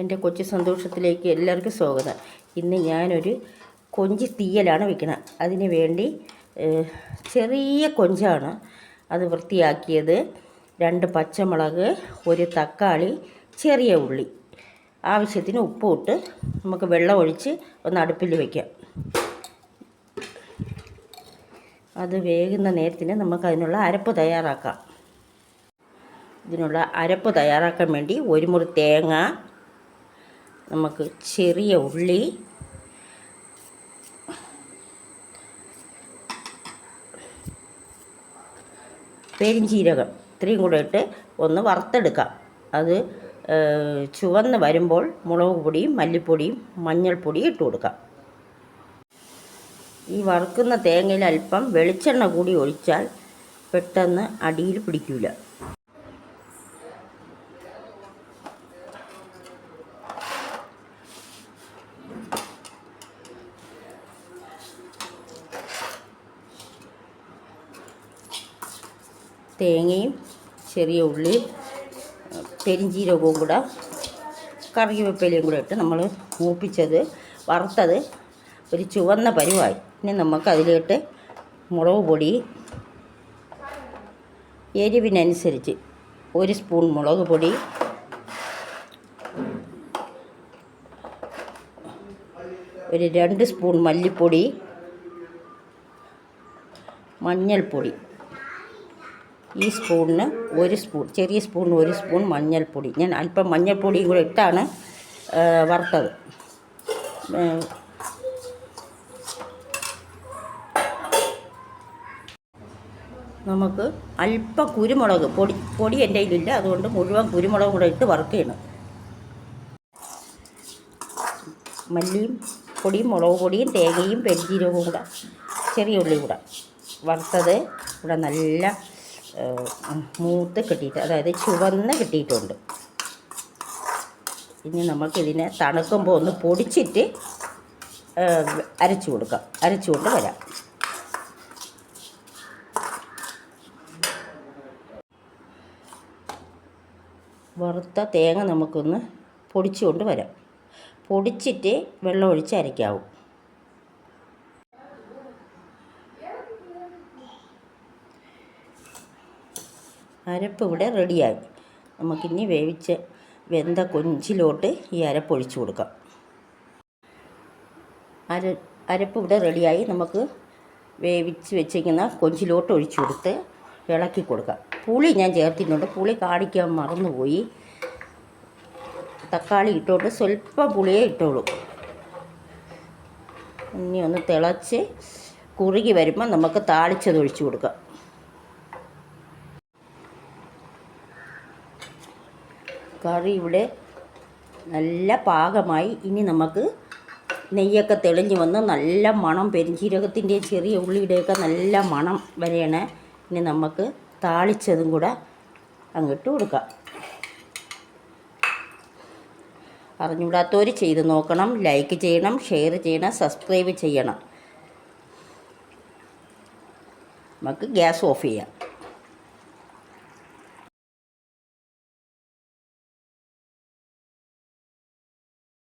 എന്റെ കൊച്ചു സന്തോഷത്തിലേക്ക് എല്ലാവർക്കും സ്വാഗതം. ഇന്ന് ഞാനൊരു കൊഞ്ച് തീയലാണ് വെക്കുന്നത് അതിന് വേണ്ടി ചെറിയ കൊഞ്ചാണ് അത് വൃത്തിയാക്കിയത്. രണ്ട് പച്ചമുളക് ഒരു തക്കാളി ചെറിയ ഉള്ളി. ആവശ്യത്തിന് ഉപ്പ് ഇട്ട് നമുക്ക് വെള്ളം ഒഴിച്ച് ഒന്ന് അടുപ്പിൽ വയ്ക്കാം അത് വേകുന്ന നേരത്തിന് നമുക്ക് അതിനുള്ള അരപ്പ് തയ്യാറാക്കാം. ഇതിനുള്ള അരപ്പ് തയ്യാറാക്കാൻ വേണ്ടി ഒരു മുറി തേങ്ങ നമുക്ക് ചെറിയ ഉള്ളി. പെരിഞ്ചീരകം ഇത്രയും കൂടെ ഇട്ട് ഒന്ന് വറുത്തെടുക്കാം. അത് ചുവന്ന് വരുമ്പോൾ മുളക് പൊടിയും മല്ലിപ്പൊടിയും മഞ്ഞൾപ്പൊടിയും ഇട്ട് കൊടുക്കാം. ഈ വറുക്കുന്ന തേങ്ങയിൽ അല്പം വെളിച്ചെണ്ണ കൂടി ഒഴിച്ചാൽ പെട്ടെന്ന് അടിയിൽ പിടിക്കില്ല തേങ്ങയും ചെറിയ ഉള്ളിയും പെരിഞ്ചീരകവും കൂടെ കറിവേപ്പിലയും കൂടെ ഇട്ട് നമ്മൾ മൂപ്പിച്ചത് വറുത്തത് ഒരു ചുവന്ന പരുവായി. ഇനി നമുക്ക് അതിലിട്ട് മുളക് പൊടി എരിവിനനുസരിച്ച് ഒരു സ്പൂൺ മുളക് പൊടി ഒരു രണ്ട് സ്പൂൺ മല്ലിപ്പൊടി മഞ്ഞൾപ്പൊടി ഈ സ്പൂണിന് ഒരു സ്പൂൺ ചെറിയ സ്പൂണിന് ഒരു സ്പൂൺ മഞ്ഞൾപ്പൊടി. ഞാൻ അല്പം മഞ്ഞൾപ്പൊടിയും കൂടെ ഇട്ടാണ് വറുത്തത്. നമുക്ക് അല്പം കുരുമുളക് പൊടി പൊടി എന്റെ കയ്യിലില്ല. അതുകൊണ്ട് മുഴുവൻ കുരുമുളകും കൂടെ ഇട്ട് വറുക്കുകയാണ്. മല്ലിയും പൊടിയും മുളക് പൊടിയും തേങ്ങയും പെരിഞ്ചീരകവും കൂടെ ചെറിയ ഉള്ളി കൂടെ വറുത്തത് ഇവിടെ നല്ല മൂത്ത് കിട്ടിയിട്ട് അതായത് ചുവന്ന് കിട്ടിയിട്ടുണ്ട്. ഇനി നമുക്കിതിനെ തണുക്കുമ്പോൾ ഒന്ന് പൊടിച്ചിട്ട് അരച്ചു കൊടുക്കാം. അരച്ചുകൊണ്ട് വരാം. വറുത്ത തേങ്ങ നമുക്കൊന്ന് പൊടിച്ചുകൊണ്ട് വരാം. പൊടിച്ചിട്ട് വെള്ളം ഒഴിച്ച് അരയ്ക്കാവും അരപ്പ് ഇവിടെ റെഡിയായി. നമുക്കിനി വേവിച്ച് വെന്ത കൊഞ്ചിലോട്ട് ഈ അരപ്പ് ഒഴിച്ചു കൊടുക്കാം. അര അരപ്പ് ഇവിടെ റെഡിയായി. നമുക്ക് വേവിച്ച് വെച്ചിരിക്കുന്ന കൊഞ്ചിലോട്ട് ഒഴിച്ചു കൊടുത്ത് ഇളക്കി കൊടുക്കാം. പുളി ഞാൻ ചേർത്തിട്ടുണ്ട്. പുളി കാണിക്കാൻ മറന്നുപോയി. തക്കാളി ഇട്ടോട്ട് സ്വല്പം പുളിയേ ഇട്ടോളൂ. ഇനി ഒന്ന് തിളച്ച് കുറുകി വരുമ്പോൾ നമുക്ക് താളിച്ചത് ഒഴിച്ചു കൊടുക്കാം. കറി ഇവിടെ നല്ല പാകമായി. ഇനി നമുക്ക് നെയ്യൊക്കെ തെളിഞ്ഞ് വന്ന് നല്ല മണം പെരിഞ്ചീരകത്തിന്റെയും ചെറിയ ഉള്ളിയുടെയൊക്കെ നല്ല മണം വരെയാണ് ഇനി നമുക്ക് താളിച്ചതും കൂടെ അങ്ങിട്ട് കൊടുക്കാം. അറിഞ്ഞുകൂടാത്തവർ ചെയ്ത് നോക്കണം ലൈക്ക് ചെയ്യണം ഷെയർ ചെയ്യണം സബ്സ്ക്രൈബ് ചെയ്യണം. നമുക്ക് ഗ്യാസ് ഓഫ് ചെയ്യാം.